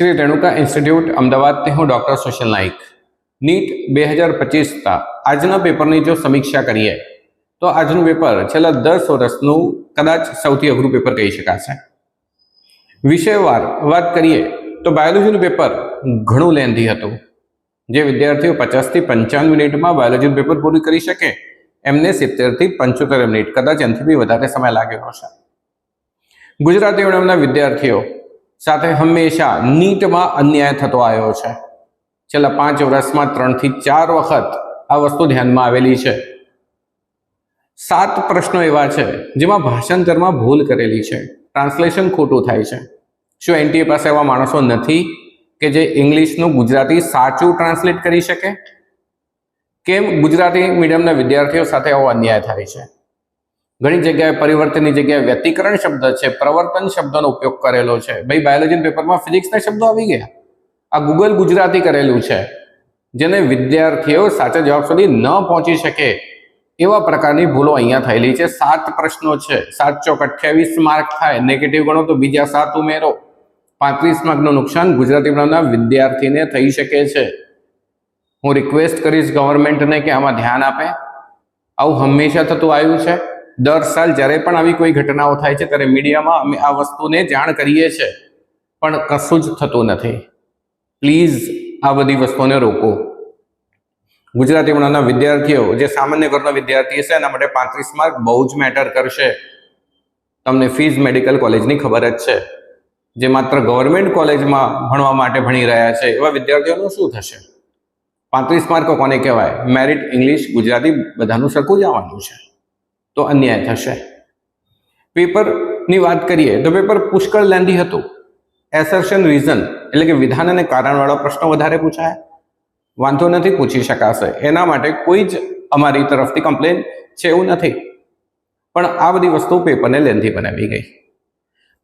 Shri Renuka institute, અમદાવાદથી હું doctor Sushil Naik. NEET બે હજાર પચીસના આજના પેપરની જો સમીક્ષા કરીએ, તો આજનું પેપર છેલ્લા દસ વર્ષનું કદાચ સૌથી અઘરું પેપર કહી શકાશે. વિષયવાર વાત કરીએ, તો બાયોલોજીનું પેપર ઘણું લેન્ધી હતું. જે વિદ્યાર્થીઓ પચાસથી પંચાવન મિનિટમાં બાયોલોજીનું પેપર પૂરું કરી શકે, એમને સિત્તેરથી પંચોતેર મિનિટ, કદાચ એનાથી બી વધારે સમય લાગેલો છે ગુજરાતી મીડિયમના વિદ્યાર્થીઓ સાથે હંમેશા નીટમાં અન્યાય થતો આવ્યો છે. છેલ્લા પાંચ વર્ષમાં ત્રણથી ચાર વખત આ વસ્તુ ધ્યાનમાં આવેલી છે. સાત પ્રશ્નો એવા છે જેમાં ભાષાંતરમાં ભૂલ કરેલી છે. ટ્રાન્સલેશન ખોટું થાય છે. શું એનટીએ પાસે એવા માણસો નથી કે જે ઇંગ્લિશનું ગુજરાતી સાચું ટ્રાન્સલેટ કરી શકે? કેમ ગુજરાતી મીડિયમના વિદ્યાર્થીઓ સાથે આવો અન્યાય થાય છે? ઘણી જગ્યાએ પરિવર્તનની જગ્યાએ વ્યતિકરણ શબ્દ છે, પ્રવર્તન શબ્દનો ઉપયોગ કરેલો છે. ભાઈ બાયોલોજી પેપરમાં ફિઝિક્સના શબ્દો આવી ગયા. આ ગૂગલ ગુજરાતી કરેલું છે, જેને વિદ્યાર્થીઓ સાચા જવાબ સુધી ન પહોંચી શકે એવા પ્રકારની ભૂલો અહીંયા થયેલી છે. સાત પ્રશ્નો છે સાત ચોક અઠ્યાવીસ માર્ક થાય નેગેટિવ ગણો તો બીજા સાત ઉમેરો. પાંત્રીસ માર્કનું નુકસાન ગુજરાતી મીડિયમના વિદ્યાર્થીને થઈ શકે છે. હું રિક્વેસ્ટ કરીશ ગવર્મેન્ટને કે આમાં ધ્યાન આપે. આવું હંમેશા થતું આવ્યું છે. દર સાલ જ્યારે પણ આવી કોઈ ઘટનાઓ થાય છે, ત્યારે મીડિયામાં અમે આ વસ્તુને જાણ કરીએ છીએ પણ કશું જ થતું નથી. પ્લીઝ આ બધી વસ્તુને રોકો. ગુજરાતી મીડિયમના વિદ્યાર્થીઓ, જે સામાન્ય ઘરનો વિદ્યાર્થી છે, એના માટે પાંત્રીસ માર્ક બહુ જ મેટર કરશે. તમને ફીઝ મેડિકલ કોલેજની ખબર જ છે. જે માત્ર ગવર્મેન્ટ કોલેજમાં ભણવા માટે ભણી રહ્યા છે, એવા વિદ્યાર્થીઓનું શું થશે? પાંત્રીસ માર્ક કોને કહેવાય? મેરિટ ઇંગ્લિશ ગુજરાતી બધાનું સરખું જ આવવાનું છે. તો અન્યાય થશે. પેપરની વાત કરીએ તો પેપર પુષ્કળ લેન્ધી હતું. એસર્શન રીઝન એટલે કે વિધાન અને કારણવાળા પ્રશ્નો વધારે પૂછાય. વાંધો નથી, પૂછી શકાશે. એના માટે કોઈ જ અમારી તરફથી કમ્પ્લેન છે એવું નથી. પણ આ બધી વસ્તુ પેપરને લેન્ધી બનાવી ગઈ.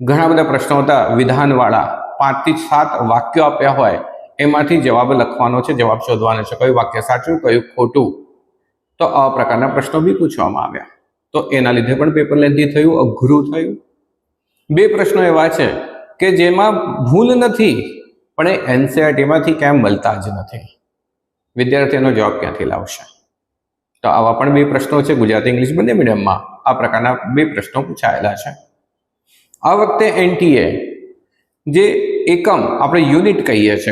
ઘણા બધા પ્રશ્નો હતા, વિધાનવાળા પાંચથી સાત વાક્યો આપ્યા હોય, એમાંથી જવાબ લખવાનો છે, જવાબ શોધવાનો છે, કયું વાક્ય સાચું, કયું ખોટું. તો આ પ્રકારના પ્રશ્નો બી પૂછવામાં આવ્યા. તો એના લીધે પણ પેપર લેન્થી થયું, અઘરું થયું. બે પ્રશ્નો એવા છે કે જેમાં ભૂલ નથી, પણ એ એનસીઆરટીમાંથી કેમ મળતા જ નથી. વિદ્યાર્થીનો જવાબ ક્યાંથી લાવશે? તો આવા પણ બે પ્રશ્નો છે, ગુજરાતી ઇંગ્લિશ બંને મીડિયમમાં આ પ્રકારના બે પ્રશ્નો પૂછાયેલા છે. આ વખતે એનટીએ જે એકમ આપણે યુનિટ કહીએ છીએ